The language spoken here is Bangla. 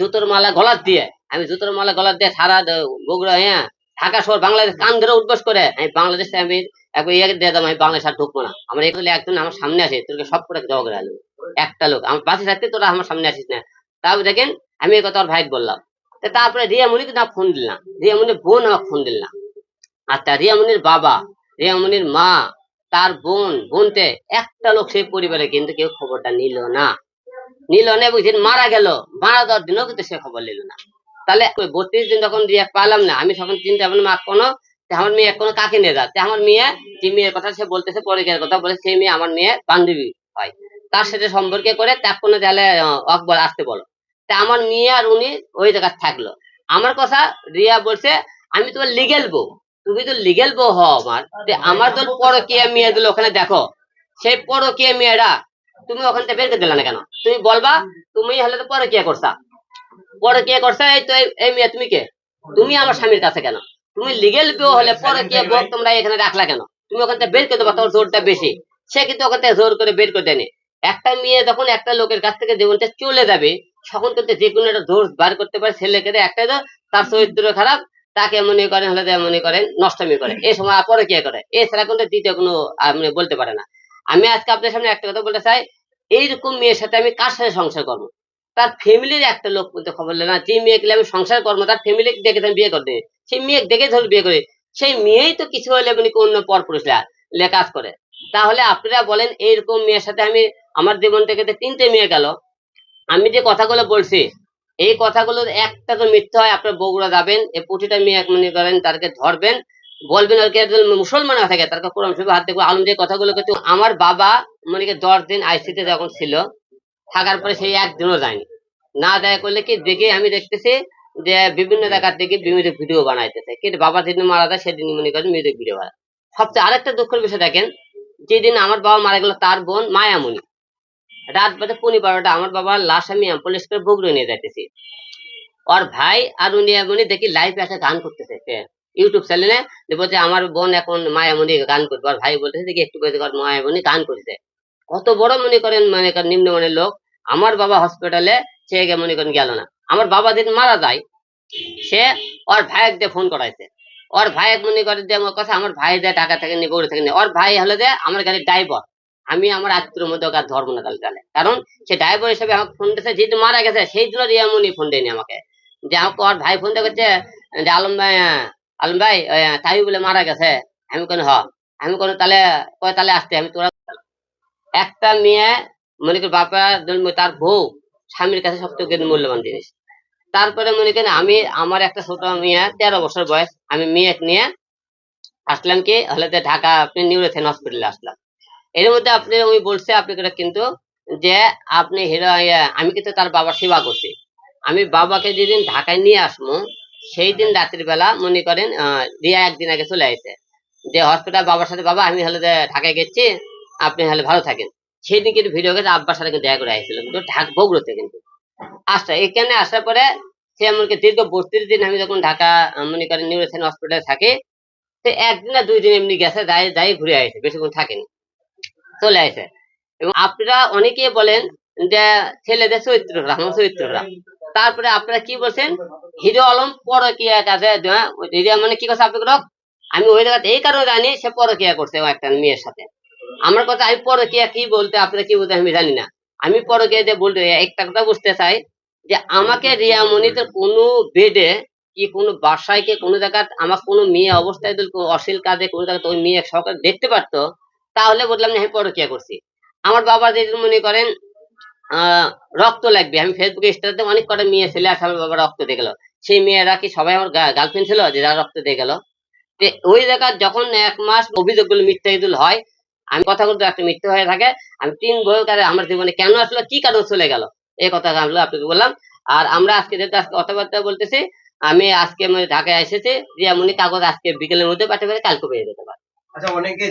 জুতোর মালা গলার দিয়ে, আমি জুতোর মালা গলার দিয়ে সারা বগুড়া হ্যাঁ ঢাকা শহর, বাংলাদেশ কান ধরে উদ্বাস করে, আমি বাংলাদেশে আমি ইয়ে আমি বাংলাদেশ ঢুকবো না। আমার এগুলো একজন আমার সামনে আসে সব করে জবাব একটা লোক, আমার পাশে থাকতে তোরা আমার সামনে আসিস না। তারপর দেখেন, আমি এই কথা বললাম। তারপরে রিয়ামণিকে না ফোন দিলাম। রিয়ামণির বোন আমাকে ফোন দিলাম। আচ্ছা রিয়ামণির বাবা রিয়ামণির মা, তার বোন, বোনতে একটা লোক সেই পরিবারে কিন্তু কেউ খবরটা নিল না। নিল, না বুঝছেন মারা গেল। মারা দেওয়ার দিনও কিন্তু সে খবর নিল না। তাহলে ওই বত্রিশ দিন যখন রিয়া পালাম না, আমি তখন চিন্তা ভাবলাম মা, কোনো আমার মেয়ে কোনো কাকে নিয়ে যাচ্ছে আমার মেয়ে, যে মেয়ের কথা সে বলতেছে পরিকের কথা বলে, সেই মেয়ে আমার মেয়ে বান্ধবী হয়। তার সাথে সম্পর্কে করে তার কোনো তাহলে অকবর আসতে বলো। তা আমার মেয়ে আর উনি ওই জায়গায় থাকল। আমার কথা রিয়া বলছে, আমি তোমার লিগেল বউ। তুমি তো লিগেল বউ হও আমার। আমার তো পরকীয়া মেয়ে দিল, ওখানে দেখো। সেই পরকীয়া মেয়েরা তুমি ওখান থেকে বের করে দিলে না কেন? তুমি বলবা, তুমি হলে তো পরকীয়া করছা? পরকীয়া করছা? এই তো এই- মেয়ে, তুমি কে? তুমি আমার স্বামীর কাছে কেন? তুমি লিগেল বউ হলে পরকীয়া বউ তোমরা এখানে রাখলা কেন? তুমি ওখান থেকে বের করে দেবা তোমার জোরটা বেশি। সে কিন্তু ওখান থেকে জোর করে বের করে দেয়নি। একটা মেয়ে যখন একটা লোকের কাছ থেকে জীবনটা চলে যাবে, তখন কিন্তু যে কোনো একটা দোষ বার করতে পারে ছেলেকে একটা তো তার চরিত্র খারাপ, তাকে মনে করেন হলে যে মনে করেন নষ্টমী করে। এই সময় পরে কে করে? এছাড়া কিন্তু দ্বিতীয় কোনো মানে বলতে পারে না। আমি আজকে আপনার সামনে একটা কথা বলতে চাই। এইরকম মেয়ের সাথে আমি কার সাথে সংসার করব? তার ফ্যামিলির একটা লোক বলতে খবর না। যে মেয়েকে আমি সংসার করব, তার ফ্যামিলি দেখে আমি বিয়ে করতে সেই মেয়ে দেখে ধরে বিয়ে করে সেই মেয়েই তো কিছু হলে মানে অন্য পর পুরুষরা কাজ করে। তাহলে আপনারা বলেন, এইরকম মেয়ের সাথে আমি আমার জীবন থেকে তিনটে মেয়ে গেল। আমি যে কথাগুলো বলছি, এই কথাগুলোর একটা তো মিথ্যা হয়, আপনার বগুড়া যাবেন, এই প্রতিটা মেয়ে মনে করেন, তাদেরকে ধরবেন বলবেন আর কি মুসলমান থাকে, তার কোরআন শরীফ হাত দেখব আলম যে কথাগুলো কিন্তু আমার বাবা মনে করেন দশ দিন আইসিতে যখন ছিল, থাকার পরে সেই একদিনও যায়নি। না দেয়া করলে কি, দেখে আমি দেখতেছি যে বিভিন্ন জায়গার থেকে মিউজিক ভিডিও বানাইতেছে। কিন্তু বাবা যেদিন মারা যায় সেদিন মনে করেন মিউজিক ভিডিও বানায় সবচেয়ে আরেকটা দুঃখের বিষয় দেখেন, যেদিন আমার বাবা মারা গেল, তার বোন মায়ামণি। রাত বাজে পনেরো বারোটা, আমার বাবার লাশ আমি অ্যাম্বুলেন্স করে বগুড়ে নিয়ে যাইতেছি। ওর ভাই আর উনি দেখি লাইভ একটা গান করতেছে ইউটিউব চ্যানেলে যে বলছে আমার বোন এখন মায়ামণি গান করবে। আর ভাই বলতেছে দেখি একটু ওর মায়ামণি গান করছে। কত বড় মনে করেন মানে নিম্নমানের লোক। আমার বাবা হসপিটালে সে গে মনে করেন গেল না। আমার বাবা যেদিন মারা যায়, সে ওর ভাইয়ের দিয়ে ফোন করাইছে। ওর ভাই মনে করে যে আমার কথা আমার ভাই দেয় টাকা থেকে নিয়ে বগুড়া থেকে নিয়ে ওর ভাই হলো যে আমার গাড়ির ড্রাইভার আমি আমার আত্মীয় মধ্যে ওকে ধর্ম না তাহলে তাহলে। কারণ সে ড্রাইভার হিসেবে আমাকে ফোন দিয়েছে যেহেতু মারা গেছে, সেই জন্য রিয়ামনি ফোন দেয়নি আমাকে। যে আমাকে ওর ভাই ফোন দিয়ে যে, আলম ভাই আলম ভাই তাই বলে মারা গেছে। আমি কোনো হ। আমি কোনো তাহলে কয় তাহলে আসতে? আমি তোরা একটা মেয়ে মনে করি বাপা তার বউ স্বামীর কাছে সবথেকে মূল্যবান জিনিস। তারপরে মনে করেন আমি আমার একটা ছোট মেয়ে তেরো বছর বয়স আমি মেয়ে নিয়ে আসলাম কি হলে ঢাকা আপনি নিউরোথেন হসপিটালে আসলাম। এর মধ্যে আপনি ওই বলছে আপনাকে কিন্তু যে আপনি হিরো ইয়ে, আমি কিন্তু তার বাবার সেবা করছি। আমি বাবাকে যেদিন ঢাকায় নিয়ে আসব সেই দিন রাত্রির বেলা মনে করেন রিয়া একদিন আগে চলে আসে যে, হসপিটাল বাবার সাথে বাবা, আমি হলে ঢাকায় গেছি, আপনি হলে ভালো থাকেন। সেই দিন কিন্তু ভিডিও গেছে আব্বার সাথে দেখা করে আসছিল কিন্তু ঢাক বগুড়োতে কিন্তু। আসছে এখানে আসার পরে সে এমনকি দীর্ঘ বত্রিশ দিন আমি যখন ঢাকা মনে করেন নিউরোসেন হসপিটালে থাকি, সে একদিন না দুই দিন এমনি গেছে, যাই যাই ঘুরে আসে বেশিক্ষণ থাকেনি। চলে আসে এবং আপনারা অনেকেই বলেন যে, ছেলেদের চরিত্ররা আমার চরিত্ররা তারপরে আপনারা কি বলছেন? হিরো আলম পরকিয়া হ্যাঁ, হিরো মানে কি কথা আপনাকে আমি ওই জায়গাতে এই কারণে জানি সে পরকিয়া করছে একটা মেয়ের সাথে। আমার কথা আমি পরকিয়া কি বলতে আপনারা কি বলতে আমি জানি না। আমি পরকিয়া যে বলতে একটা কথা বুঝতে চাই যে আমাকে রিয়া মনিতের কোনো বেডে কি কোনো বাসায় কি কোনো জায়গায় আমার কোনো মেয়ে অবস্থায় যদি অশ্লীল কাজে কোনো জায়গায় ওই মেয়ে সরকার দেখতে পারতো তাহলে বললাম না আমি পরকিয়া করছি। আমার বাবা যে মনে করেন রক্ত লাগবে। আমি ফেসবুকে স্ট্যাটাসে অনেক কটা মেয়ে, ছেলে আমার বাবা রক্ত দিয়ে গেল। সেই মেয়েরা কি সবাই আমার গার্লফ্রেন্ড ছিল যে যারা রক্ত দিয়ে গেল? ওই জায়গায় যখন এক মাস অভিযোগগুলো মিথ্যা ইদুল হয়, আমি কথা বলতে একটা মিথ্যা হয়ে থাকে। আমি তিন বছর কারে আমার জীবনে কেন আসলো, কি কারণ চলে গেল? এই কথা আমি আপনাকে বললাম। আর আমরা আজকে যেহেতু আজকে কথাবার্তা বলতেছি, আমি আজকে ঢাকায় এসেছি। রিয়ামণি কাগজ আজকে বিকেলের মধ্যে পাঠাতে পারে কালকে পেয়ে যেতে পারে আচ্ছা অনেকেই